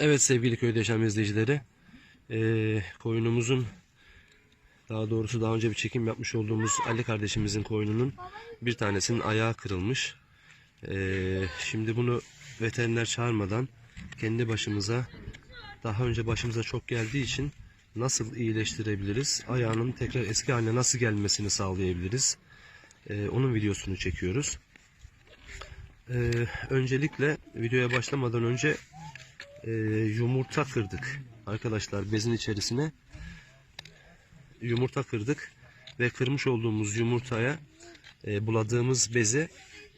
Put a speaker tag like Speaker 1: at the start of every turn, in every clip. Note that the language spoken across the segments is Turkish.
Speaker 1: Evet sevgili köyde yaşam izleyicileri. Ee, koyunumuzun daha doğrusu daha önce bir çekim yapmış olduğumuz Ali kardeşimizin koyununun bir tanesinin ayağı kırılmış. Ee, şimdi bunu veteriner çağırmadan kendi başımıza daha önce başımıza çok geldiği için nasıl iyileştirebiliriz? Ayağının tekrar eski haline nasıl gelmesini sağlayabiliriz? Ee, onun videosunu çekiyoruz. Ee, öncelikle videoya başlamadan önce e, yumurta kırdık arkadaşlar bezin içerisine yumurta kırdık ve kırmış olduğumuz yumurtaya e, buladığımız beze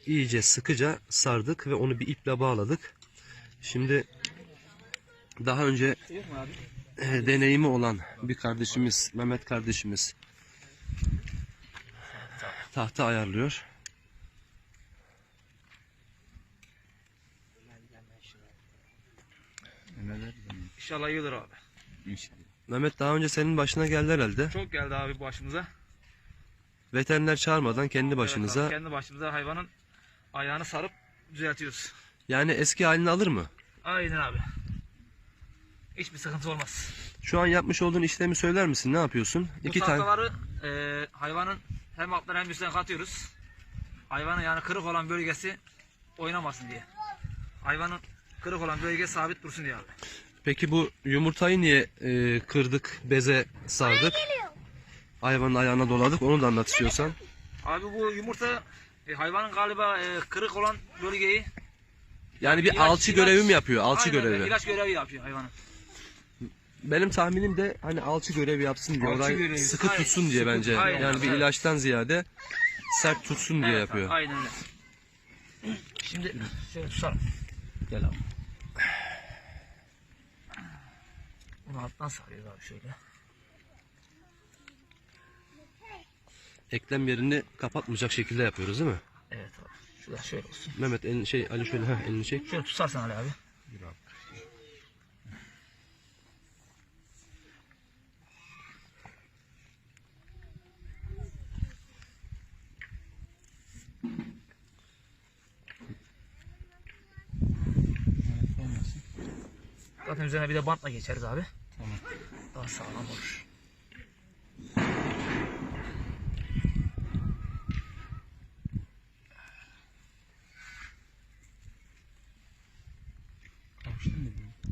Speaker 1: iyice sıkıca sardık ve onu bir iple bağladık. Şimdi daha önce e, deneyimi olan bir kardeşimiz Mehmet kardeşimiz tahta ayarlıyor.
Speaker 2: Mehmet
Speaker 3: İnşallah iyi olur abi.
Speaker 2: İnşallah.
Speaker 1: Mehmet daha önce senin başına geldi herhalde.
Speaker 3: Çok geldi abi başımıza.
Speaker 1: Veteriner çağırmadan kendi
Speaker 3: Evet
Speaker 1: başınıza
Speaker 3: abi, kendi başımıza hayvanın ayağını sarıp düzeltiyoruz.
Speaker 1: yani eski halini alır mı?
Speaker 3: Aynen abi. Hiçbir sıkıntı olmaz.
Speaker 1: Şu an yapmış olduğun işlemi söyler misin? Ne yapıyorsun?
Speaker 3: Bu
Speaker 1: İki tane.
Speaker 3: tahtaları e, hayvanın hem altlarına hem üstüne katıyoruz. Hayvanın yani kırık olan bölgesi oynamasın diye. Hayvanın kırık olan bölge sabit dursun diye abi.
Speaker 1: Peki bu yumurtayı niye e, kırdık, beze sardık? Hayvanın ayağına doladık. Onu da anlat istiyorsan.
Speaker 3: Abi bu yumurta e, hayvanın galiba e, kırık olan bölgeyi
Speaker 1: Yani bir
Speaker 3: ilaç-
Speaker 1: alçı
Speaker 3: ilaç-
Speaker 1: görevi mi yapıyor? Alçı
Speaker 3: Aynen öyle,
Speaker 1: görevi.
Speaker 3: ilaç görevi yapıyor hayvanın.
Speaker 1: Benim tahminim de hani alçı görevi yapsın diye.
Speaker 2: Alçı
Speaker 1: Orayı
Speaker 2: görevi.
Speaker 1: sıkı
Speaker 3: Aynen,
Speaker 1: tutsun diye
Speaker 3: sıkı
Speaker 1: bence.
Speaker 3: aynen,
Speaker 1: yani bir
Speaker 3: evet.
Speaker 1: ilaçtan ziyade sert tutsun diye
Speaker 3: Evet
Speaker 1: yapıyor.
Speaker 3: Aynen öyle. Şimdi şöyle tutalım. Gel abi. Bunu alttan sarıyoruz abi şöyle.
Speaker 1: Eklem yerini kapatmayacak şekilde yapıyoruz değil mi?
Speaker 3: Evet abi. Şurada şöyle olsun.
Speaker 1: Mehmet elini şey Ali şöyle ha elini çek.
Speaker 3: Şöyle tutarsan Ali abi. Zaten üzerine bir de bantla geçeriz abi.
Speaker 2: Tamam.
Speaker 3: Daha sağlam olur.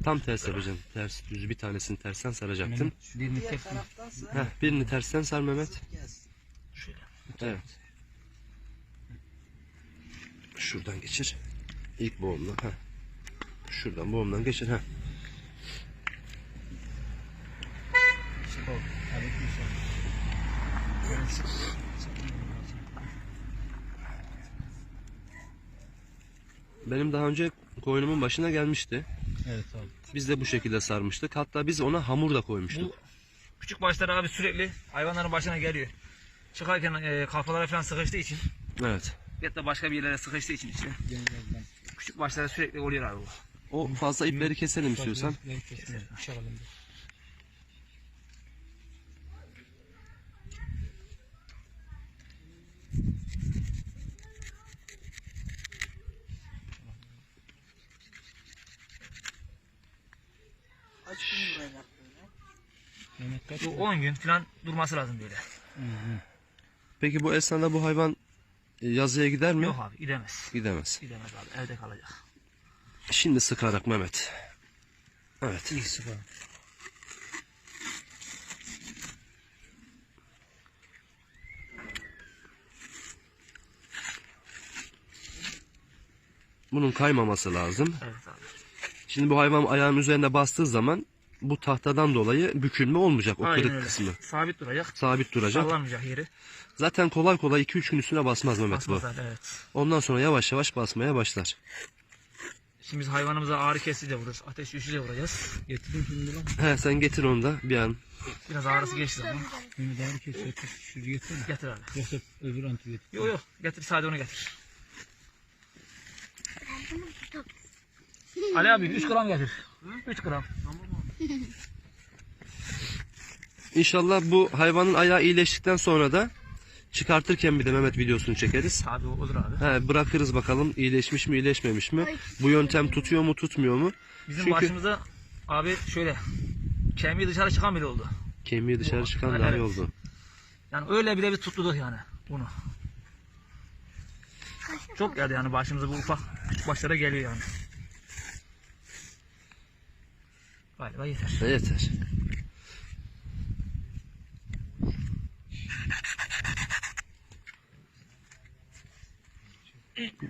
Speaker 1: Tam ters yapacaksın. Ters düz bir tanesini tersten saracaktın.
Speaker 3: Birini tek
Speaker 1: Heh, birini tersten sar Mehmet.
Speaker 3: şöyle.
Speaker 1: Evet. Şuradan geçir. İlk boğumla. Heh. Şuradan boğumdan geçir. Heh. Benim daha önce koyunumun başına gelmişti.
Speaker 2: Evet abi.
Speaker 1: Biz de bu şekilde sarmıştık. Hatta biz ona hamur da koymuştuk.
Speaker 3: Bu küçük başlar abi sürekli hayvanların başına geliyor. Çıkarken e, kafalara falan sıkıştığı için
Speaker 1: Evet.
Speaker 3: ya da başka bir yerlere sıkıştığı için işte. Küçük başlara sürekli oluyor abi bu.
Speaker 1: O fazla ipleri keselim istiyorsan.
Speaker 2: Ben
Speaker 3: Bu 10 gün falan durması lazım böyle.
Speaker 1: Peki bu esnada bu hayvan e, yazıya gider mi?
Speaker 3: Yok abi gidemez.
Speaker 1: Gidemez.
Speaker 3: Gidemez abi evde kalacak.
Speaker 1: Şimdi sıkarak Mehmet. Evet.
Speaker 2: İyi sıfır.
Speaker 1: Bunun kaymaması lazım.
Speaker 3: Evet abi.
Speaker 1: Şimdi bu hayvan ayağın üzerine bastığı zaman bu tahtadan dolayı bükülme olmayacak o
Speaker 3: Aynen
Speaker 1: kırık
Speaker 3: öyle.
Speaker 1: kısmı.
Speaker 3: Sabit duracak.
Speaker 1: Sabit duracak.
Speaker 3: Sallanmayacak yeri.
Speaker 1: Zaten kolay kolay 2-3 gün üstüne basmaz Mehmet
Speaker 3: Basmaz
Speaker 1: bu.
Speaker 3: abi evet.
Speaker 1: Ondan sonra yavaş yavaş basmaya başlar.
Speaker 3: Şimdi biz hayvanımıza ağrı kesici de vururuz. Ateş düşüyle vuracağız.
Speaker 2: Getirdim şimdi lan.
Speaker 1: He sen getir onu da bir an.
Speaker 3: Biraz ağrısı geçti zaman.
Speaker 2: Şimdi daha bir kez getir. Şunu getirsene.
Speaker 3: Getir abi.
Speaker 2: Yoksa öbür antibiyotik.
Speaker 3: Yok yok getir sadece onu getir. Ali abi 3 gram getir. 3 gram.
Speaker 1: İnşallah bu hayvanın ayağı iyileştikten sonra da
Speaker 4: Çıkartırken bir de Mehmet videosunu çekeriz.
Speaker 3: Abi olur abi.
Speaker 4: He, bırakırız bakalım iyileşmiş mi iyileşmemiş mi? Bu yöntem tutuyor mu tutmuyor mu?
Speaker 3: Bizim
Speaker 4: Çünkü-
Speaker 3: başımıza abi şöyle kemiği dışarı çıkan bile oldu.
Speaker 4: Kemiği dışarı çıkan
Speaker 3: Evet.
Speaker 4: daha iyi oldu.
Speaker 3: Yani öyle bile bir tutturduk yani bunu. Çok geldi yani başımıza bu ufak küçük başlara geliyor yani. Galiba yeter.
Speaker 4: Yeter.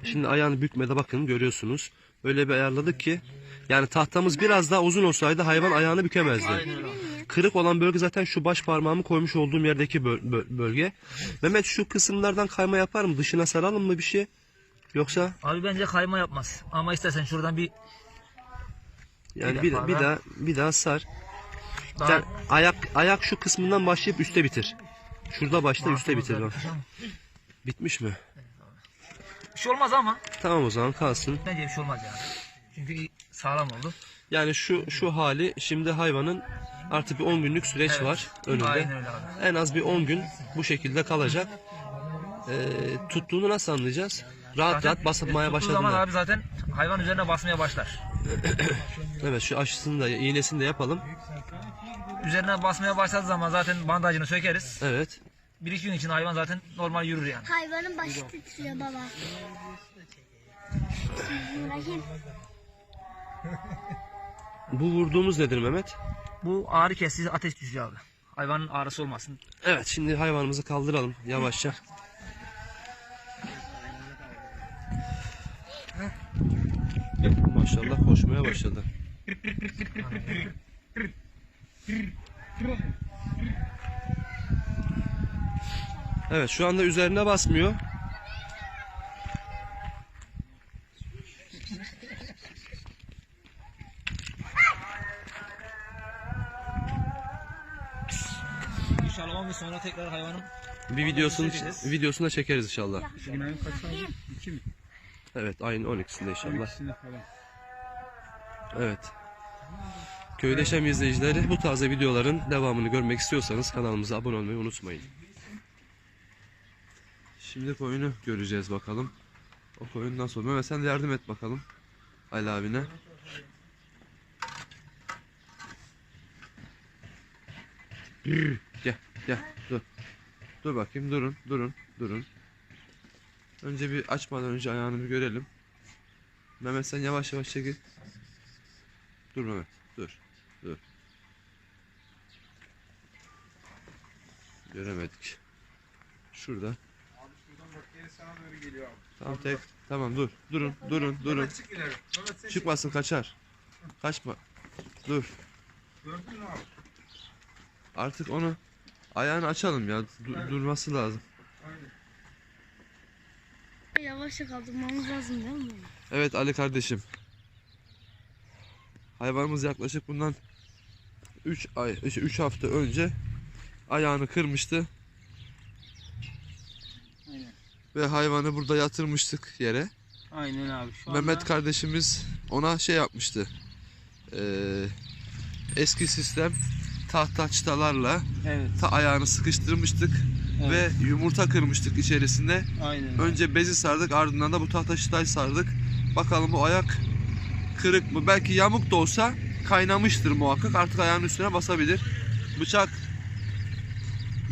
Speaker 4: Şimdi ayağını bükmede bakın görüyorsunuz. Öyle bir ayarladık ki yani tahtamız biraz daha uzun olsaydı hayvan ayağını bükemezdi. Kırık olan bölge zaten şu baş parmağımı koymuş olduğum yerdeki böl- böl- bölge. Mehmet şu kısımlardan kayma yapar mı? Dışına saralım mı bir şey? Yoksa
Speaker 3: Abi bence kayma yapmaz. Ama istersen şuradan bir
Speaker 4: yani
Speaker 3: Bir
Speaker 4: bir, bir
Speaker 3: daha-
Speaker 4: bir daha sar.
Speaker 3: daha
Speaker 4: Sen ayak ayak şu kısmından başlayıp üste bitir. Şurada başla üste bitir bak. Bitmiş mi?
Speaker 3: Bir şey olmaz ama
Speaker 4: Tamam o zaman kalsın.
Speaker 3: bence bir şey olmaz yani. Çünkü sağlam oldu.
Speaker 4: Yani şu şu hali şimdi hayvanın artık bir 10 günlük süreç
Speaker 3: Evet.
Speaker 4: var önünde. En az bir 10 gün bu şekilde kalacak. Ee, tuttuğunu nasıl anlayacağız? Rahat
Speaker 3: Zaten
Speaker 4: rahat basmaya
Speaker 3: tuttuğu zaman
Speaker 4: başladığında.
Speaker 3: abi zaten hayvan üzerine basmaya başlar.
Speaker 4: Evet şu aşısını da iğnesini de yapalım.
Speaker 3: Üzerine basmaya başladığı zaman zaten bandajını sökeriz.
Speaker 4: Evet.
Speaker 3: Bir iki gün için hayvan zaten normal yürür yani.
Speaker 5: Hayvanın başı titriyor baba. Bismillahirrahmanirrahim.
Speaker 4: Bu vurduğumuz nedir Mehmet?
Speaker 3: Bu ağrı kesici ateş düşücü abi. Hayvanın ağrısı olmasın.
Speaker 4: Evet şimdi hayvanımızı kaldıralım yavaşça. Maşallah koşmaya başladı. Evet şu anda üzerine basmıyor.
Speaker 3: İnşallah 10 gün sonra tekrar hayvanın
Speaker 4: Bir videosunu videosunu da çekeriz inşallah.
Speaker 2: Bugün ayın kaç mi?
Speaker 4: Evet ayın 12'sinde inşallah.
Speaker 2: İkisinde falan.
Speaker 4: Evet. Köydeşem izleyicileri bu taze videoların devamını görmek istiyorsanız kanalımıza abone olmayı unutmayın. Şimdi koyunu göreceğiz bakalım. O koyun nasıl oluyor? Sen de yardım et bakalım. Ali abine. Gel gel dur. Dur bakayım durun durun durun. Önce bir açmadan önce ayağını bir görelim. Mehmet sen yavaş yavaş çekil. Dur Mehmet dur dur. Göremedik. Şurada. Tamam tek. Tamam dur. Durun durun durun. Çıkmasın kaçar. Kaçma. Dur. Artık onu ayağını açalım ya. Du- durması lazım.
Speaker 5: Yavaşça kaldırmamız lazım değil mi?
Speaker 4: Evet Ali kardeşim. Hayvanımız yaklaşık bundan 3 ay 3 hafta önce ayağını kırmıştı
Speaker 2: Aynen.
Speaker 4: ve hayvanı burada yatırmıştık yere.
Speaker 2: Aynen abi. Şu
Speaker 4: Mehmet
Speaker 2: anda
Speaker 4: kardeşimiz ona şey yapmıştı. Ee, eski sistem tahta çıtalarla
Speaker 2: Evet.
Speaker 4: ta ayağını sıkıştırmıştık
Speaker 2: Evet.
Speaker 4: ve yumurta kırmıştık içerisinde.
Speaker 2: Aynen.
Speaker 4: Önce bezi sardık ardından da bu tahta çıtayı sardık. Bakalım bu ayak kırık mı? Belki yamuk da olsa kaynamıştır muhakkak. Artık ayağın üstüne basabilir. Bıçak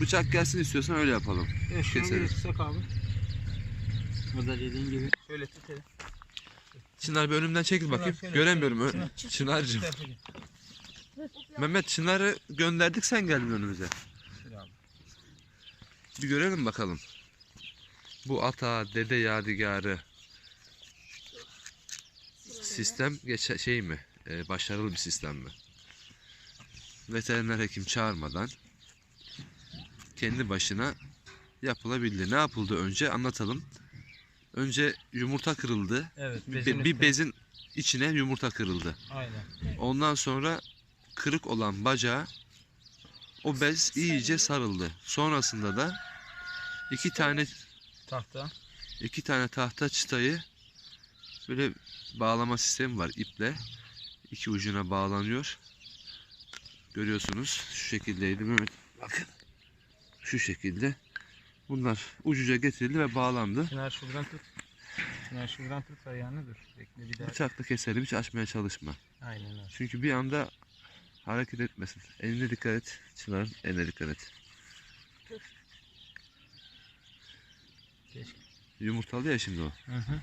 Speaker 4: bıçak gelsin istiyorsan öyle yapalım.
Speaker 2: Evet,
Speaker 4: keselim.
Speaker 2: tutsak abi. Burada dediğin gibi.
Speaker 3: şöyle tutalım.
Speaker 4: Çınar bir önümden çekil bakayım.
Speaker 2: şöyle,
Speaker 4: Göremiyorum. Ö- Çınar'cığım. Mehmet Çınar'ı gönderdik sen geldin önümüze. Bir görelim bakalım. Bu ata dede yadigarı sistem geçe şey mi? Ee, başarılı bir sistem mi? Veteriner hekim çağırmadan kendi başına yapılabildi. Ne yapıldı önce anlatalım. Önce yumurta kırıldı.
Speaker 2: Evet.
Speaker 4: Bir, bir bezin içine yumurta kırıldı.
Speaker 2: Aynen.
Speaker 4: Ondan sonra kırık olan bacağı o bez iyice sarıldı. Sonrasında da iki tane
Speaker 3: Tahta.
Speaker 4: iki tane tahta çıtayı böyle bağlama sistemi var iple. iki ucuna bağlanıyor. Görüyorsunuz şu şekildeydi Mehmet. Bakın. Şu şekilde Bunlar ucuca getirildi ve bağlandı.
Speaker 2: Çınar şuradan tut. Çınar şuradan tut ayağını dur. Bekle bir daha.
Speaker 4: Bıçakla keselim hiç açmaya çalışma.
Speaker 2: Aynen öyle.
Speaker 4: Çünkü bir anda hareket etmesin. Eline dikkat et. Çınar'ın eline dikkat et.
Speaker 2: Keşke.
Speaker 4: Yumurtalı ya şimdi o.
Speaker 2: Hı hı.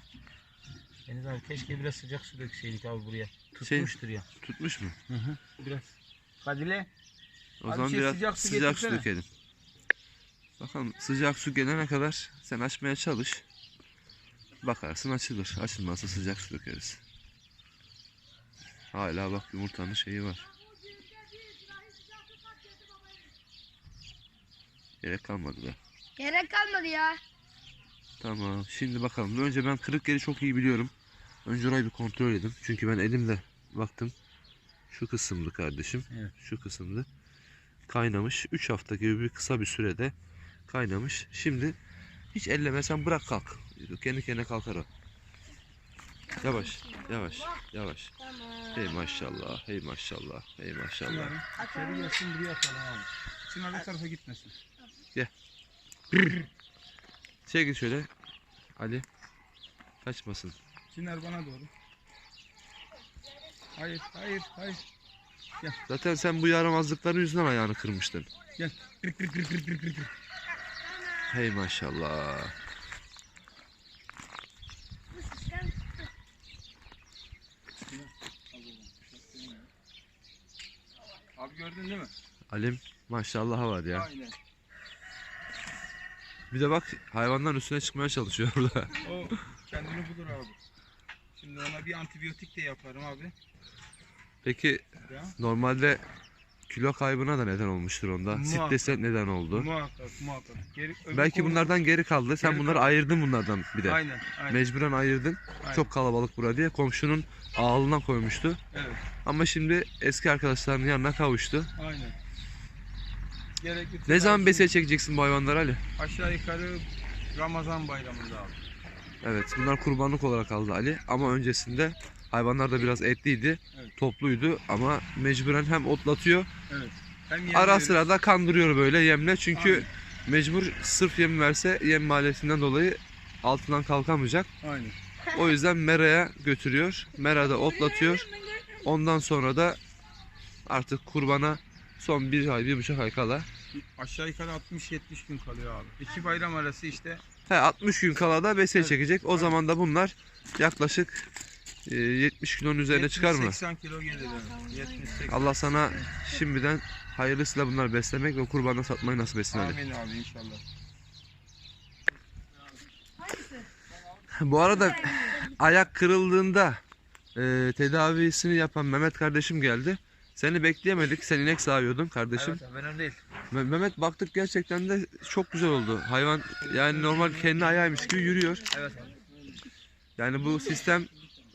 Speaker 2: Deniz abi keşke biraz sıcak su dökseydik abi buraya.
Speaker 4: Şey-
Speaker 2: Tutmuştur ya.
Speaker 4: Tutmuş mu?
Speaker 2: Hı hı. Biraz. Kadile.
Speaker 4: O
Speaker 2: Abi
Speaker 4: zaman
Speaker 2: şey,
Speaker 4: biraz
Speaker 2: sıcak
Speaker 4: sıcak,
Speaker 2: su
Speaker 4: su
Speaker 2: getirsene.
Speaker 4: dökelim. Bakalım sıcak su gelene kadar sen açmaya çalış. Bakarsın açılır. Açılmazsa sıcak su dökeriz. Hala bak yumurtanın şeyi var. Gerek kalmadı da.
Speaker 5: Gerek kalmadı ya.
Speaker 4: Tamam. Şimdi bakalım. Önce ben kırık yeri çok iyi biliyorum. Önce orayı bir kontrol edin. Çünkü ben elimle baktım. Şu kısımdı kardeşim.
Speaker 2: Evet.
Speaker 4: Şu kısımdı. Kaynamış. 3 hafta gibi bir kısa bir sürede kaynamış. Şimdi hiç ellemesen bırak kalk. Kendi kendine kalkar o. Yavaş, yavaş, yavaş.
Speaker 5: Tamam.
Speaker 4: Hey maşallah, hey maşallah, hey maşallah.
Speaker 2: İçeri gelsin buraya atalım abi. Çınar tarafa gitmesin.
Speaker 4: Çekil şöyle. Ali. Kaçmasın.
Speaker 2: Çınar bana doğru. Hayır, hayır, hayır.
Speaker 4: Zaten sen bu yaramazlıkların yüzünden ayağını kırmıştın.
Speaker 2: Gel. Kır kır kır kır kır kır. kır.
Speaker 4: Hey maşallah.
Speaker 2: Abi gördün değil mi?
Speaker 4: Alim maşallah var ya.
Speaker 2: Aynen.
Speaker 4: Bir de bak hayvanların üstüne çıkmaya çalışıyor orada.
Speaker 2: O kendini bulur abi. Şimdi ona bir antibiyotik de yaparım abi.
Speaker 4: Peki
Speaker 2: Ya.
Speaker 4: normalde kilo kaybına da neden olmuştur onda.
Speaker 2: Muhakkak.
Speaker 4: Strese neden oldu.
Speaker 2: Muhakkak muhakkak. Geri,
Speaker 4: Belki
Speaker 2: konu-
Speaker 4: bunlardan geri kaldı. Sen
Speaker 2: Geri
Speaker 4: bunları
Speaker 2: kaldı.
Speaker 4: ayırdın bunlardan bir de.
Speaker 2: Aynen aynen.
Speaker 4: Mecburen ayırdın.
Speaker 2: aynen.
Speaker 4: Çok kalabalık bura diye. Komşunun ağlına koymuştu.
Speaker 2: Evet
Speaker 4: Ama şimdi eski arkadaşlarının yanına kavuştu.
Speaker 2: aynen. Gerekli
Speaker 4: Ne zaman
Speaker 2: tedavi-
Speaker 4: besiye çekeceksin bu hayvanları Ali?
Speaker 2: Aşağı yukarı Ramazan bayramında abi.
Speaker 4: Evet bunlar kurbanlık olarak aldı Ali. Ama öncesinde hayvanlar da biraz etliydi.
Speaker 2: Evet.
Speaker 4: Topluydu ama mecburen hem otlatıyor
Speaker 2: Evet. Hem yem
Speaker 4: Ara
Speaker 2: veriyoruz.
Speaker 4: sıra da kandırıyor böyle yemle çünkü
Speaker 2: Aynen.
Speaker 4: mecbur sırf yem verse yem maliyetinden dolayı altından kalkamayacak.
Speaker 2: Aynen.
Speaker 4: O yüzden meraya götürüyor. Merada otlatıyor. Ondan sonra da artık kurbana son bir ay, bir buçuk ay kala.
Speaker 2: Aşağı yukarı 60-70 gün kalıyor abi. İki bayram arası işte
Speaker 4: He, 60 gün kala da besiye
Speaker 2: Evet.
Speaker 4: çekecek. O
Speaker 2: Evet.
Speaker 4: zaman da bunlar yaklaşık e, 70 kilonun üzerine çıkar mı?
Speaker 2: 80 kilo gelir yani. 70-80.
Speaker 4: Allah sana şimdiden hayırlısıyla bunları beslemek ve kurbanda satmayı nasip etsin.
Speaker 2: Amin abi inşallah.
Speaker 4: Bu arada ayak kırıldığında e, tedavisini yapan Mehmet kardeşim geldi. Seni bekleyemedik. Sen inek sağıyordun kardeşim.
Speaker 3: Evet önemli değil.
Speaker 4: Me- Mehmet baktık gerçekten de çok güzel oldu. Hayvan yani normal kendi ayağıymış gibi yürüyor.
Speaker 3: Evet abi.
Speaker 4: Yani bu sistem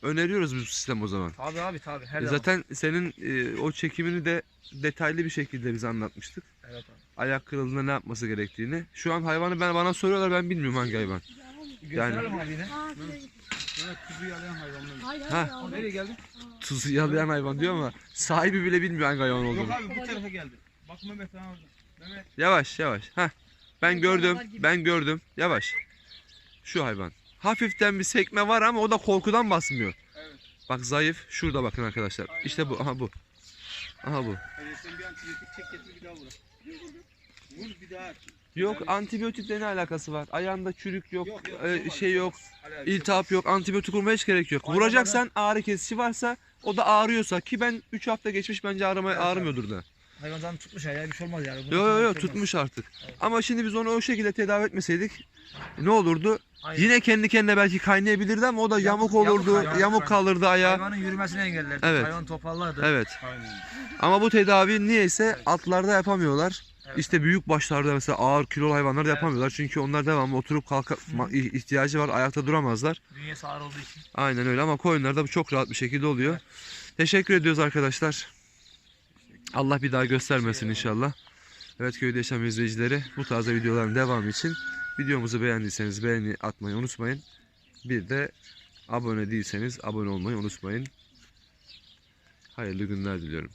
Speaker 4: öneriyoruz bu sistem o zaman.
Speaker 3: Tabi abi tabi her
Speaker 4: E,
Speaker 3: zaman.
Speaker 4: Zaten senin e, o çekimini de detaylı bir şekilde bize anlatmıştık.
Speaker 3: Evet abi.
Speaker 4: Ayak kırıldığında ne yapması gerektiğini. Şu an hayvanı ben bana soruyorlar ben bilmiyorum hangi hayvan.
Speaker 3: Gösterelim abi yine.
Speaker 5: Aa, şuraya git.
Speaker 2: Evet kuzu yalayan hayvanlar.
Speaker 5: Hayır
Speaker 4: Ha.
Speaker 5: hayır.
Speaker 2: Nereye geldin?
Speaker 4: Tuzu yalayan hayvan diyor ama sahibi bile bilmiyor hangi hayvan olduğunu.
Speaker 2: Yok abi bu tarafa geldi. Bak Mehmet ha orada. Mehmet.
Speaker 4: Yavaş yavaş. Heh. Ben gördüm. Ben gördüm. Yavaş. Şu hayvan. Hafiften bir sekme var ama o da korkudan basmıyor.
Speaker 2: Evet.
Speaker 4: Bak zayıf. Şurada bakın arkadaşlar.
Speaker 2: Aynen.
Speaker 4: İşte bu. Aha bu. Aha bu.
Speaker 2: Evet sen bir antibiyotik çek getir bir daha vur. Vur bir daha.
Speaker 4: Yok antibiyotikle ne alakası var? Ayağında çürük yok,
Speaker 2: Yok, yok,
Speaker 4: e, şey yok,
Speaker 2: Hala-
Speaker 4: iltihap yok, antibiyotik vurmaya hiç gerek yok.
Speaker 2: Aynen,
Speaker 4: Vuracaksan ağrı kesici varsa o da ağrıyorsa ki ben 3 hafta geçmiş bence ağrıma,
Speaker 3: Evet,
Speaker 4: ağrımıyordur da.
Speaker 3: Hayvan zaten tutmuş ya bir şey olmaz yani.
Speaker 4: Yo yo yo tutmuş artık. Ama şimdi biz onu o şekilde tedavi etmeseydik ne olurdu?
Speaker 3: Aynen.
Speaker 4: Yine kendi kendine belki kaynayabilirdi ama o da yamuk,
Speaker 3: Yamuk-
Speaker 4: olurdu,
Speaker 3: yamuk
Speaker 4: yamuk, kalırdı ayağı.
Speaker 3: Hayvanın yürümesini engellerdi.
Speaker 4: Evet.
Speaker 3: Hayvan topallardı.
Speaker 4: Evet.
Speaker 2: Aynen.
Speaker 4: Ama bu tedavi niyeyse atlarda yapamıyorlar.
Speaker 3: Evet.
Speaker 4: İşte büyük başlarda mesela ağır kilolu hayvanlarda
Speaker 3: Evet.
Speaker 4: yapamıyorlar. Çünkü onlar devamlı oturup kalka ihtiyacı var. Ayakta duramazlar.
Speaker 3: Bünyesi ağır olduğu için.
Speaker 4: Aynen öyle ama koyunlarda bu çok rahat bir şekilde oluyor. Teşekkür ediyoruz arkadaşlar. Allah bir daha göstermesin inşallah. Evet köyde yaşam izleyicileri bu tarz videoların devamı için videomuzu beğendiyseniz beğeni atmayı unutmayın. Bir de abone değilseniz abone olmayı unutmayın. Hayırlı günler diliyorum.